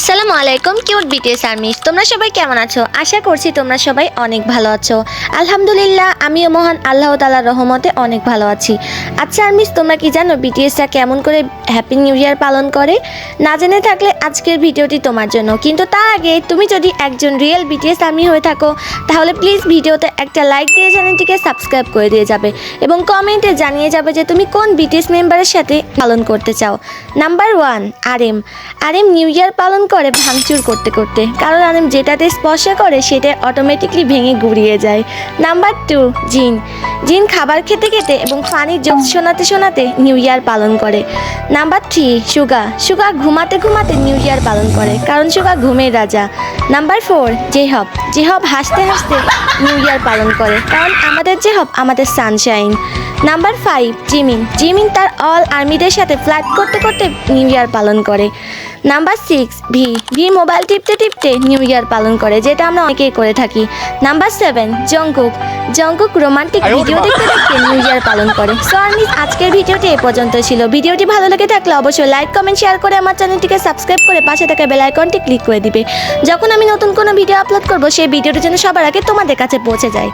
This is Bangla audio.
আসসালামু আলাইকুম, কিউট বিটিএস আর্মিস। তোমরা সবাই কেমন আছো? আশা করছি তোমরা সবাই অনেক ভালো আছো। আলহামদুলিল্লাহ, আমিও মহান আল্লাহ তালার রহমতে অনেক ভালো আছি। আচ্ছা আর্মিস, তোমরা কি জানো বিটিএসটা কেমন করে হ্যাপি নিউ ইয়ার পালন করে? না জেনে থাকলে আজকের ভিডিওটি তোমার জন্য। কিন্তু তার আগে তুমি যদি একজন রিয়েল বিটিএস আর্মি হয়ে থাকো, তাহলে প্লিজ ভিডিওতে একটা লাইক দিয়ে চ্যানেলটিকে সাবস্ক্রাইব করে দিয়ে যাবে এবং কমেন্টে জানিয়ে যাবে যে তুমি কোন বিটিএস মেম্বারের সাথে পালন করতে চাও। Number one RM RM new year পালন করে ভাঙচুর করতে করতে। কারণ আরএম যেটাতে স্পর্শ করে, সেটা অটোমেটিকলি ভেঙে গুড়িয়ে যায়। নাম্বার টু জিন। জিন খাবার খেতে খেতে এবং ফানির জোক শোনাতে শোনাতে নিউ ইয়ার পালন করে। নাম্বার থ্রি সুগা সুগা ঘুমাতে ঘুমাতে নিউ ইয়ার পালন করে, কারণ সুগা ঘুমের রাজা। নাম্বার ফোর জেহব জেহব হাসতে হাসতে নিউ ইয়ার পালন করে। কারণ আমাদের জেহব আমাদের sunshine number five Jimin Jimin তার অল আর্মিদের সাথে ফ্লাইট করতে করতে নিউ ইয়ার পালন করে। Number six V V mobile টিপতে টিপতে নিউ ইয়ার পালন করে যেটা আমরা অনেকেই করে থাকি। Number seven Jungkook Jungkook romantic video দেখতে দেখতে নিউ ইয়ার পালন করে। সো আমি আজকের ভিডিওটি এ পর্যন্ত ছিল। ভিডিওটি ভালো লেগে থাকলে অবশ্যই লাইক কমেন্ট শেয়ার করে আমার চ্যানেলটিকে সাবস্ক্রাইব করে পাশে থাকা বেল আইকনটি ক্লিক করে দিবে। যখন আমি নতুন কোনো ভিডিও আপলোড করব সেই ভিডিওটি যেন সবার আগে তোমাদের কাছে পৌঁছে যায়।